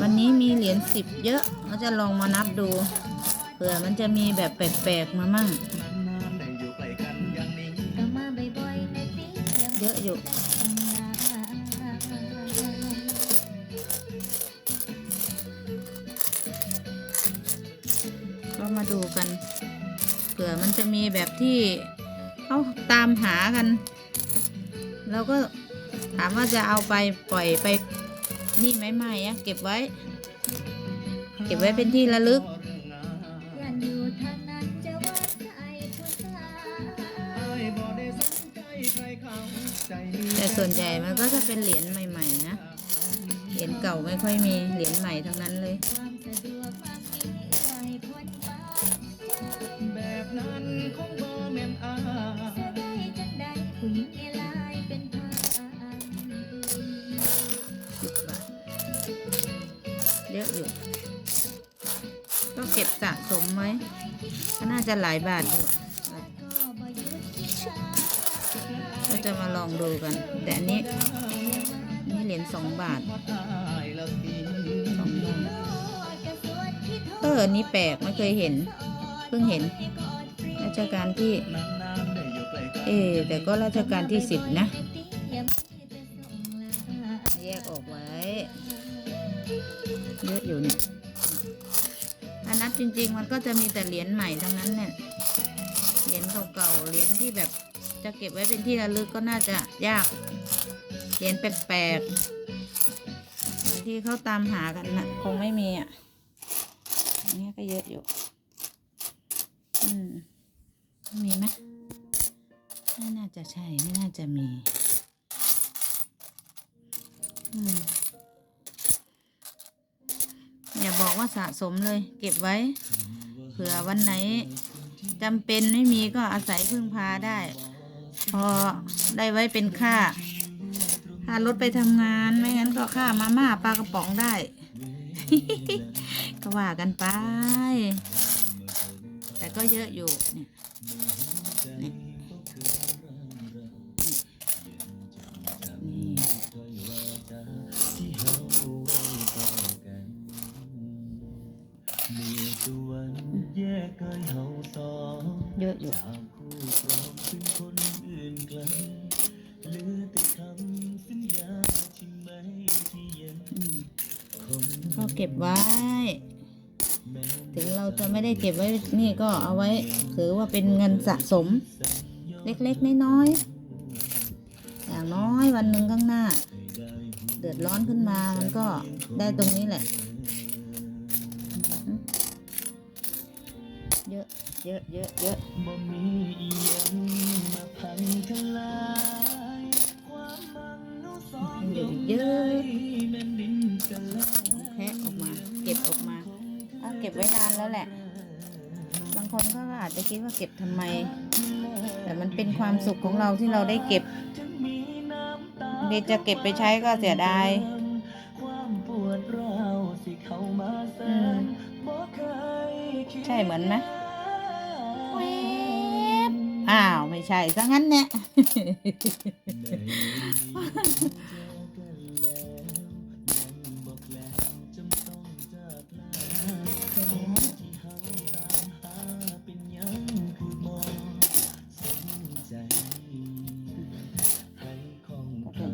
วันนี้มีเหรียญสิบเยอะเราจะลองมานับดู เผื่อมันจะมีแบบแปลกๆมามั่ง เยอะอยู่ก็มาดูกัน เผื่อมันจะมีแบบที่เขาตามหากันเราก็ถามว่าจะเอาไปปล่อยไป นี่ไหมไม่อะเก็บไว้ เก็บไว้เป็นที่ระลึก แต่ส่วนใหญ่มันก็จะเป็นเหรียญใหม่ ๆ นะ เหรียญเก่าไม่ค่อยมี เหรียญใหม่ทั้งนั้นเลย อะอยู่ ก็เก็บสะสมไว้ก็น่าจะหลายบาทอยู่ก็บ่หยุดคิดช้าจะมาลองดูกัน แต่อันนี้นี่เหรียญสองบาทสองบาทก็เอออันนี้แปลกไม่เคยเห็น เพิ่งเห็น ราชการที่ เออแต่ก็ราชการที่สิบนะ จริง ๆ มันก็จะมีแต่เหรียญใหม่ทั้งนั้นเนี่ยเหรียญเก่าๆเหรียญที่แบบจะเก็บไว้เป็นที่ระลึกก็น่าจะยากเหรียญแปลกๆที่เขาตามหากันนะคงไม่มีอะอันนี้ก็เยอะอยู่อืมมีไหมไม่น่าจะใช่ไม่น่าจะมี อืม อย่าบอกว่าสะสมเลย เก็บไว้ เผื่อวันไหนจำเป็นไม่มีก็อาศัยพึ่งพาได้ พอได้ไว้เป็นค่าค่ารถไปทำงานไม่งั้นก็ค่ามาม่าปลากระป๋องได้ ก็ว่ากันไป แต่ก็เยอะอยู่เนี่ย ยังอืมคงก็เก็บไว้ ถึงเราจะไม่ได้เก็บไว้นี่ก็เอาไว้ ถือว่าเป็นเงินสะสม เล็กๆ น้อยๆ อย่างน้อยวันหนึ่งข้างหน้า เดือดร้อนขึ้นมามันก็ได้ตรงนี้แหละ เยอะเยอะเยอะเยอะบ่มีอีหยังมาพังทลายความหวังเนาะสองเยอะเยอะแม่นดินกันแล้วแคะออกมา เก็บออกมาเอาเก็บไว้นานแล้วแหละ บางคนก็อาจจะคิดว่าเก็บทำไม แต่มันเป็นความสุขของเราที่เราได้เก็บถึงมีน้ำตาเดี๋ยวจะเก็บไปใช้ก็เสียดายความปวดร้าวสิเข้ามาแสอืมนบ่เคยคิดใช่เหมือนไหมอ้าว ไม่ใช่ซะงั้นเนี่ย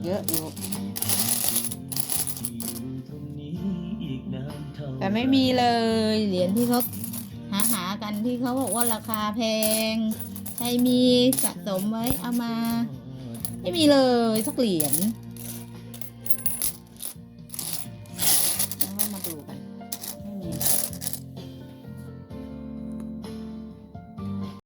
เยอะอยู่ แต่ไม่มีเลย เหรียญที่เขาหาหากันที่เขาบอกว่าราคาแพง ใครมีสะสมไว้เอามา ไม่มีเลยสักเหรียญ